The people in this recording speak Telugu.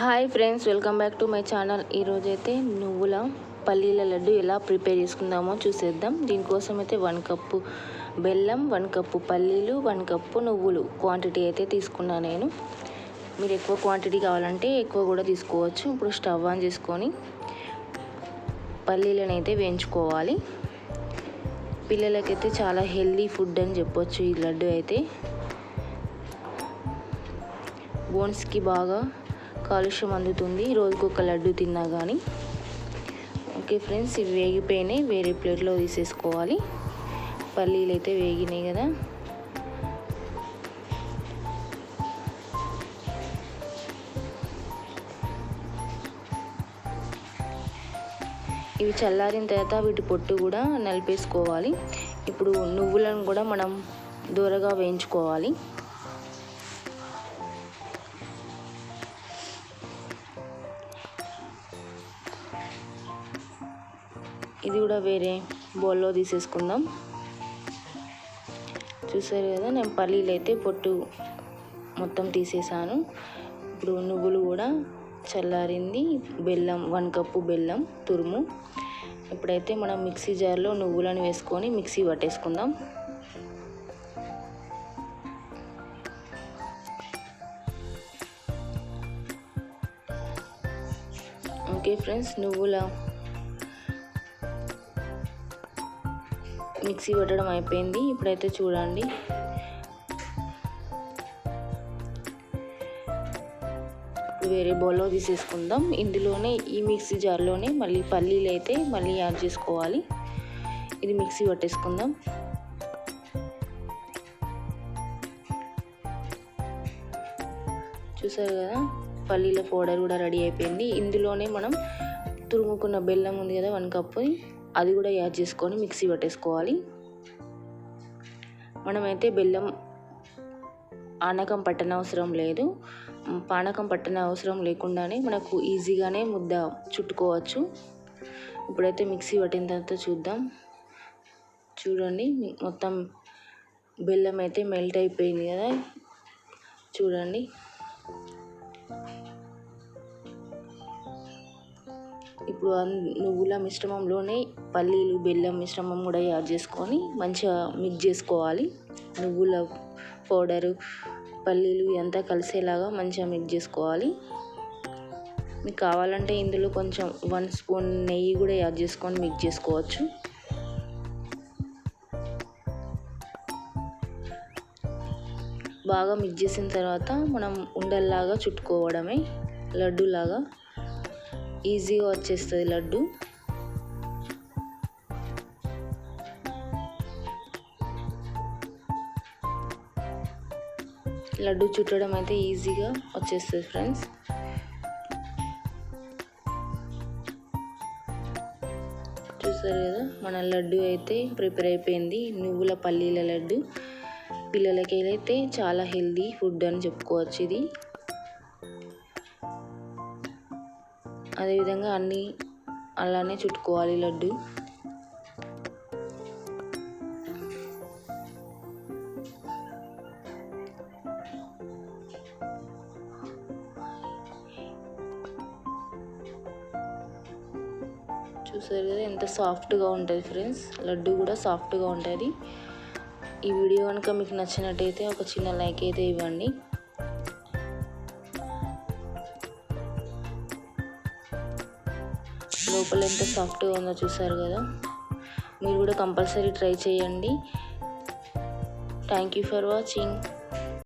Hi friends welcome back to my channel. ఈరోజైతే నువ్వుల పల్లీల లడ్డు ఎలా ప్రిపేర్ చేసుకుందామో చూసేద్దాం. దీనికోసం అయితే వన్ కప్పు బెల్లం వన్ కప్పు పల్లీలు వన్ కప్పు నువ్వులు క్వాంటిటీ అయితే తీసుకున్నా నేను. మీరు ఎక్కువ క్వాంటిటీ కావాలంటే ఎక్కువ కూడా తీసుకోవచ్చు. ఇప్పుడు స్టవ్ ఆన్ చేసుకొని పల్లీలను అయితే వేయించుకోవాలి. పిల్లలకైతే చాలా హెల్దీ ఫుడ్ అని చెప్పొచ్చు ఈ లడ్డు అయితే. బోన్స్కి బాగా కాలుష్యం అందుతుంది. రోజుకు ఒక లడ్డు తిన్నా కానీ ఓకే ఫ్రెండ్స్ ఇవి వేగిపోయినాయి. వేరే ప్లేట్లో తీసేసుకోవాలి. పల్లీలు అయితే వేగినాయి కదా. ఇవి చల్లారిన తర్వాత వీటి పొట్టు కూడా నలిపేసుకోవాలి. ఇప్పుడు నువ్వులను కూడా మనం దూరగా వేయించుకోవాలి. ఇది కూడా వేరే బౌల్లో తీసేసుకుందాం. చూసారు కదా నేను పల్లీలు అయితే పొట్టు మొత్తం తీసేసాను. ఇప్పుడు నువ్వులు కూడా చల్లారింది. బెల్లం వన్ కప్పు బెల్లం తురుము. ఇప్పుడైతే మనం మిక్సీ జార్లో నువ్వులను వేసుకొని మిక్సీ పట్టేసుకుందాం. ఓకే ఫ్రెండ్స్ నువ్వుల మిక్సీ పెట్టడం అయిపోయింది. ఇప్పుడైతే చూడండి. వేరే బౌల్లో తీసేసుకుందాం. ఇందులోనే ఈ మిక్సీ జార్లోనే మళ్ళీ పల్లీలు అయితే మళ్ళీ యాడ్ చేసుకోవాలి. ఇది మిక్సీ పట్టేసుకుందాం. చూసారు కదా? పల్లీల పౌడర్ కూడా రెడీ అయిపోయింది. ఇందులోనే మనం తురుముకున్న బెల్లం ఉంది కదా వన్ కప్పు. అది కూడా యాడ్ చేసుకొని మిక్సీ పట్టేసుకోవాలి. మనమైతే బెల్లం ఆనకం పట్టన అవసరం లేదు. పానకం పట్టన అవసరం లేకుండానే మనకు ఈజీగానే ముద్ద చుట్టుకోవచ్చు. ఇప్పుడైతే మిక్సీ పట్టిన తర్వాత చూద్దాం. చూడండి మొత్తం బెల్లం అయితే మెల్ట్ అయిపోయింది కదా. చూడండి. ఇప్పుడు నువ్వుల మిశ్రమంలోనే పల్లీలు బెల్లం మిశ్రమం కూడా యాడ్ చేసుకొని మంచిగా మిక్స్ చేసుకోవాలి. నువ్వుల పౌడరు పల్లీలు ఇదంతా కలిసేలాగా మంచిగా మిక్స్ చేసుకోవాలి. మీకు కావాలంటే ఇందులో కొంచెం వన్ స్పూన్ నెయ్యి కూడా యాడ్ చేసుకొని మిక్స్ చేసుకోవచ్చు. బాగా మిక్స్ చేసిన తర్వాత మనం ఉండల్లాగా చుట్టుకోవడమే లడ్డూలాగా. ఈజీగా వచ్చేస్తుంది లడ్డు. లడ్డు చుట్టడం అయితే ఈజీగా వచ్చేస్తుంది ఫ్రెండ్స్. చూసారు కదా మన లడ్డు అయితే ప్రిపేర్ అయిపోయింది. నువ్వుల పల్లీల లడ్డు. పిల్లలకి అయితే చాలా హెల్దీ ఫుడ్ అని చెప్పుకోవచ్చు ఇది. అదేవిధంగా అన్నీ అలానే చుట్టుకోవాలి లడ్డు. చూసారు కదా ఎంత సాఫ్ట్గా ఉంటుంది ఫ్రెండ్స్. లడ్డు కూడా సాఫ్ట్గా ఉంటుంది. ఈ వీడియో కనుక మీకు నచ్చినట్టయితే ఒక చిన్న లైక్ అయితే ఇవ్వండి. లోపల ఎంత సాఫ్ట్గా ఉందో చూసారు కదా. మీరు కూడా కంపల్సరీ ట్రై చేయండి. Thank you for watching